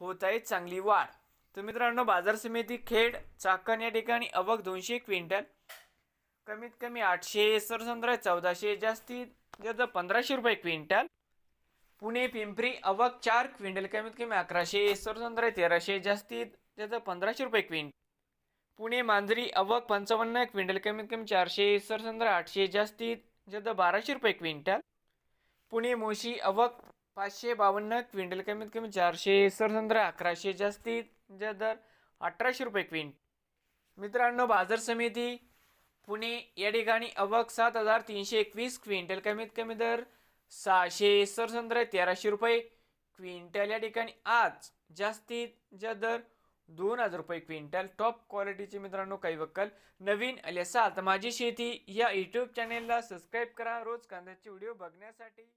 होत आहे चांगली वाढ. तर मित्रांनो बाजार समिती खेड चाकण या ठिकाणी अवक दोनशे क्विंटल. कमीत कमी आठशे सरसंद्र चौदाशे जास्तीत जास्त पंधराशे रुपये क्विंटल. पुणे पिंपरी अवक चार क्विंटल कमीत कमी अकराशे सरसंद्र तेराशे जास्तीत जास्त पंधराशे रुपये क्विंटल. पुणे मांजरी अवक पंचावन्न क्विंटल कमीत कमी चारशे सरसंद्र आठशे जास्तीत जास्त बाराशे रुपये क्विंटल. पुणे मोशी अवक पाचशे बावन्न क्विंटल कमीत कमी चारशे सरसंद्र अकराशे जास्तीत ज्या दर अठराशे रुपये क्विंटल. मित्रांनो बाजार समिती पुणे या ठिकाणी अवक सात हजार तीनशे एकवीस क्विंटल कमीत कमी दर सहाशे सरसंद्र तेराशे रुपये. क्विंटल या ठिकाणी आज जास्तीत ज्या दर दोन हजार रुपये क्विंटल. टॉप क्वालिटीचे मित्रांनो काही वक्कल. नवीन आले सात माझी शेती या यूट्यूब चॅनेलला सबस्क्राईब करा. रोज कांद्याचे व्हिडिओ बघण्यासाठी